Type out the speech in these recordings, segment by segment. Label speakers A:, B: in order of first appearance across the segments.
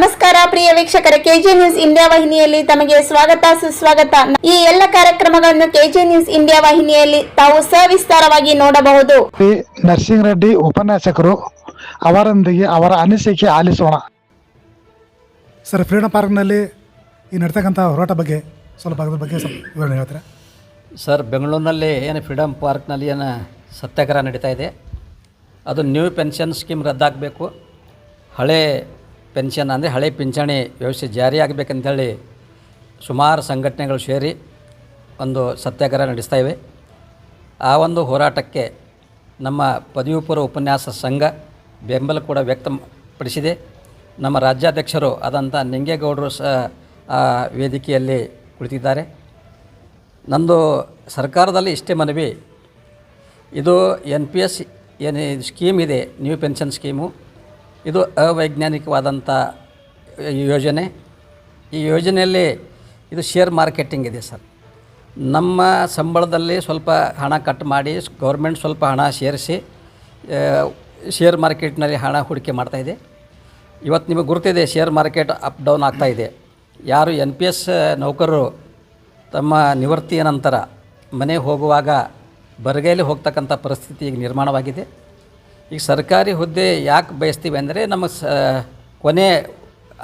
A: ನಮಸ್ಕಾರ ಪ್ರಿಯ ವೀಕ್ಷಕರ K J news India ವಾಹಿನಿಯಲ್ಲಿ ತಮಗೆ ಸ್ವಾಗತ ಸುಸ್ವಾಗತ. ಈ ಎಲ್ಲ ಕಾರ್ಯಕ್ರಮಗಳನ್ನು ಕೆಜೆ ನ್ಯೂಸ್ ಇಂಡಿಯಾ ವಾಹಿನಿಯಲ್ಲಿ ತಾವು ಸವಿಸ್ತಾರವಾಗಿ ನೋಡಬಹುದು.
B: ಪಿ. ನರಸಿಂಹ ರೆಡ್ಡಿ ಉಪನ್ಯಾಸಕರು ಅವರೊಂದಿಗೆ ಅವರ ಅನಿಸಿಕೆ ಆಲಿಸೋಣ.
C: ಸರ್ ಫ್ರೀಡಮ್ ಪಾರ್ಕ್ನಲ್ಲಿ ಈ ನಡ್ತಕ್ಕಂಥ ಹೋರಾಟ ಬಗ್ಗೆ ಸ್ವಲ್ಪ ಅದ್ರ ಬಗ್ಗೆ ಸ್ವಲ್ಪ ವಿವರಣೆ ಹೇಳ್ತೀರಾ?
D: ಸರ್ ಬೆಂಗಳೂರಿನಲ್ಲಿ ಏನು ಫ್ರೀಡಮ್ ಪಾರ್ಕ್ನಲ್ಲಿ ಏನು ಸತ್ಯಾಗ್ರಹ ನಡೀತಾ ಇದೆ? ಅದು ನ್ಯೂ ಪೆನ್ಷನ್ ಸ್ಕೀಮ್ ರದ್ದಾಗಬೇಕು. ಹಳೆ ಪೆನ್ಷನ್ ಅಂದರೆ ಹಳೆ ಪಿಂಚಣಿ ವ್ಯವಸ್ಥೆ ಜಾರಿ ಸುಮಾರು ಸಂಘಟನೆಗಳು ಸೇರಿ ಒಂದು ಸತ್ಯಾಗ್ರಹ ನಡೆಸ್ತಾ ಇವೆ. ಆ ಒಂದು ಹೋರಾಟಕ್ಕೆ ನಮ್ಮ ಪದವಿ ಪೂರ್ವ ಉಪನ್ಯಾಸ ಸಂಘ ಬೆಂಬಲ ಕೂಡ ವ್ಯಕ್ತಪಡಿಸಿದೆ. ನಮ್ಮ ರಾಜ್ಯಾಧ್ಯಕ್ಷರು ಆದಂಥ ನಿಂಗೇಗೌಡರು ಸಹ ಆ ವೇದಿಕೆಯಲ್ಲಿ ಕುಳಿತಿದ್ದಾರೆ. ನಂದು ಸರ್ಕಾರದಲ್ಲಿ ಇಷ್ಟೇ ಮನವಿ. ಇದು ಎನ್ ಪಿ ಎಸ್ ಏನು ಸ್ಕೀಮ್ ಇದೆ, ನ್ಯೂ ಪೆನ್ಷನ್ ಸ್ಕೀಮು. ಇದು ಅವೈಜ್ಞಾನಿಕವಾದಂಥ ಯೋಜನೆ. ಈ ಯೋಜನೆಯಲ್ಲಿ ಇದು ಶೇರ್ ಮಾರ್ಕೆಟಿಂಗ್ ಇದೆ ಸರ್. ನಮ್ಮ ಸಂಬಳದಲ್ಲಿ ಸ್ವಲ್ಪ ಹಣ ಕಟ್ ಮಾಡಿ ಗೌರ್ಮೆಂಟ್ ಸ್ವಲ್ಪ ಹಣ ಸೇರಿಸಿ ಶೇರ್ ಮಾರ್ಕೆಟ್ನಲ್ಲಿ ಹಣ ಹೂಡಿಕೆ ಮಾಡ್ತಾಯಿದೆ ಇವತ್ತು ನಿಮಗೆ ಗುರುತಿದೆ, ಶೇರ್ ಮಾರ್ಕೆಟ್ ಅಪ್ ಡೌನ್ ಆಗ್ತಾಯಿದೆ ಯಾರು ಎನ್ ಪಿ ಎಸ್ ನೌಕರರು ತಮ್ಮ ನಿವೃತ್ತಿಯ ನಂತರ ಮನೆ ಹೋಗುವಾಗ ಬರಗೈಲಿ ಹೋಗ್ತಕ್ಕಂಥ ಪರಿಸ್ಥಿತಿ ಈಗ ನಿರ್ಮಾಣವಾಗಿದೆ. ಈಗ ಸರ್ಕಾರಿ ಹುದ್ದೆ ಯಾಕೆ ಬಯಸ್ತೀವಿ ಅಂದರೆ ನಮ್ಮ ಸ ಕೊನೆ,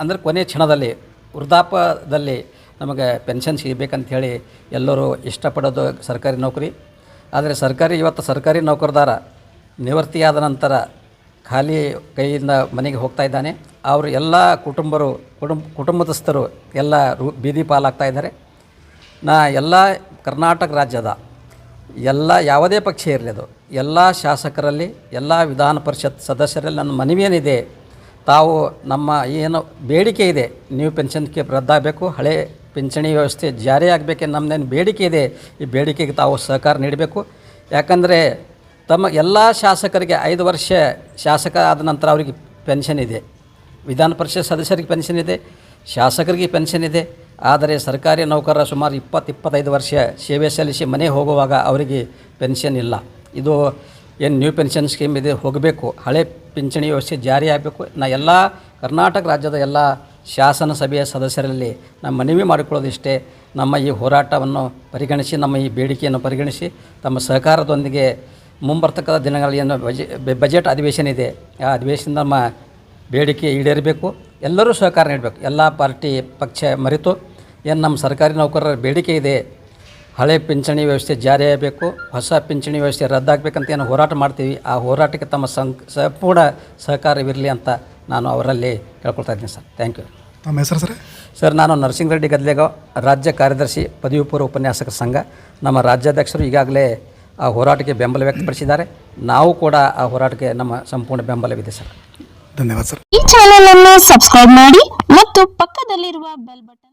D: ಅಂದರೆ ಕೊನೆ ಕ್ಷಣದಲ್ಲಿ ವೃದ್ಧಾಪದಲ್ಲಿ ನಮಗೆ ಪೆನ್ಷನ್ ಸಿಗಬೇಕಂಥೇಳಿ ಎಲ್ಲರೂ ಇಷ್ಟಪಡೋದು ಸರ್ಕಾರಿ ನೌಕರಿ. ಆದರೆ ಸರ್ಕಾರಿ, ಇವತ್ತು ಸರ್ಕಾರಿ ನೌಕರದಾರ ನಿವೃತ್ತಿಯಾದ ನಂತರ ಖಾಲಿ ಕೈಯಿಂದ ಮನೆಗೆ ಹೋಗ್ತಾ ಇದ್ದಾನೆ. ಅವರು ಎಲ್ಲ ಕುಟುಂಬರು ಕುಟುಂಬ ಕುಟುಂಬದಸ್ಥರು ಎಲ್ಲ ರೂ, ಬೀದಿ ಪಾಲಾಗ್ತಾ ಇದ್ದಾರೆ. ನಾ ಎಲ್ಲ ಕರ್ನಾಟಕ ರಾಜ್ಯದ ಎಲ್ಲ ಯಾವುದೇ ಪಕ್ಷ ಇರಲಿ ಅದು. ಎಲ್ಲ ಶಾಸಕರಲ್ಲಿ, ಎಲ್ಲ ವಿಧಾನ ಪರಿಷತ್ ಸದಸ್ಯರಲ್ಲಿ ನನ್ನ ಮನವಿ ಏನಿದೆ ತಾವು ನಮ್ಮ ಏನು ಬೇಡಿಕೆ ಇದೆ, ನೀವು ಪೆನ್ಷನ್ಗೆ ರದ್ದಾಗಬೇಕು, ಹಳೆ ಪಿಂಚಣಿ ವ್ಯವಸ್ಥೆ ಜಾರಿ ಆಗಬೇಕೆಂದು ನಮ್ಮದೇನು ಬೇಡಿಕೆ ಇದೆ, ಈ ಬೇಡಿಕೆಗೆ ತಾವು ಸಹಕಾರ ನೀಡಬೇಕು. ಯಾಕಂದರೆ ತಮ್ಮ ಎಲ್ಲ ಶಾಸಕರಿಗೆ ಐದು ವರ್ಷ ಶಾಸಕ ಆದ ನಂತರ ಅವರಿಗೆ ಪೆನ್ಷನ್ ಇದೆ. ವಿಧಾನ ಪರಿಷತ್ ಸದಸ್ಯರಿಗೆ ಪೆನ್ಷನ್ ಇದೆ, ಶಾಸಕರಿಗೆ ಪೆನ್ಷನ್ ಇದೆ. ಆದರೆ ಸರ್ಕಾರಿ ನೌಕರರ ಸುಮಾರು ಇಪ್ಪತ್ತು, ಇಪ್ಪತ್ತೈದು ವರ್ಷ ಸೇವೆ ಸಲ್ಲಿಸಿ ಮನೆ ಹೋಗುವಾಗ ಅವರಿಗೆ ಪೆನ್ಷನ್ ಇಲ್ಲ. ಇದು ಏನು ನ್ಯೂ ಪೆನ್ಷನ್ ಸ್ಕೀಮ್ ಇದೆ, ಹೋಗಬೇಕು. ಹಳೆ ಪಿಂಚಣಿ ವ್ಯವಸ್ಥೆ ಜಾರಿ ಆಗಬೇಕು. ನಾ ಎಲ್ಲ ಕರ್ನಾಟಕ ರಾಜ್ಯದ ಎಲ್ಲ ಶಾಸನ ಸಭೆಯ ಸದಸ್ಯರಲ್ಲಿ ನಮ್ಮ ಮನವಿ ಮಾಡಿಕೊಳ್ಳೋದಿಷ್ಟೇ. ನಮ್ಮ ಈ ಹೋರಾಟವನ್ನು ಪರಿಗಣಿಸಿ, ನಮ್ಮ ಈ ಬೇಡಿಕೆಯನ್ನು ಪರಿಗಣಿಸಿ, ತಮ್ಮ ಸಹಕಾರದೊಂದಿಗೆ ಮುಂಬರ್ತಕ್ಕಂಥ ದಿನಗಳಲ್ಲಿ ಏನು ಬಜೆ ಬಜೆಟ್ ಅಧಿವೇಶನ ಇದೆ. ಆ ಅಧಿವೇಶನ ನಮ್ಮ ಬೇಡಿಕೆ ಈಡೇರಬೇಕು. ಎಲ್ಲರೂ ಸಹಕಾರ ನೀಡಬೇಕು. ಎಲ್ಲ ಪಾರ್ಟಿ ಪಕ್ಷ ಮರೆತು ಏನು ನಮ್ಮ ಸರ್ಕಾರಿ ನೌಕರರ ಬೇಡಿಕೆ ಇದೆ? ಹಳೆ ಪಿಂಚಣಿ ವ್ಯವಸ್ಥೆ ಜಾರಿಯಾಗಬೇಕು ಹೊಸ ಪಿಂಚಣಿ ವ್ಯವಸ್ಥೆ ರದ್ದಾಗಬೇಕಂತ ಏನು ಹೋರಾಟ ಮಾಡ್ತೀವಿ. ಆ ಹೋರಾಟಕ್ಕೆ ತಮ್ಮ ಸಂ ಸಂಪೂರ್ಣ ಸಹಕಾರವಿರಲಿ ಅಂತ ನಾನು ಅವರಲ್ಲಿ ಕೇಳ್ಕೊಳ್ತಾ ಇದ್ದೀನಿ ಸರ್. ಥ್ಯಾಂಕ್ ಯು
C: ತಮ್ಮ ಹೆಸರು ಸರ್?
D: ಸರ್ ನಾನು ನರಸಿಂಹ ರೆಡ್ಡಿ ಗದ್ಲೆಗಾಂವ್ ರಾಜ್ಯ ಕಾರ್ಯದರ್ಶಿ ಪದವಿ ಪೂರ್ವ ಉಪನ್ಯಾಸಕರ ಸಂಘ. ನಮ್ಮ ರಾಜ್ಯಾಧ್ಯಕ್ಷರು ಈಗಾಗಲೇ ಆ ಹೋರಾಟಕ್ಕೆ ಬೆಂಬಲ ವ್ಯಕ್ತಪಡಿಸಿದ್ದಾರೆ. ನಾವು ಕೂಡ ಆ ಹೋರಾಟಕ್ಕೆ ನಮ್ಮ ಸಂಪೂರ್ಣ ಬೆಂಬಲವಿದೆ ಸರ್.
C: ಧನ್ಯವಾದ ಸರ್.
E: ಈ ಚಾನೆಲ್ ಅನ್ನು ಸಬ್ಸ್ಕ್ರೈಬ್ ಮಾಡಿ ಮತ್ತು ಪಕ್ಕದಲ್ಲಿರುವ ಬೆಲ್ ಬಟನ್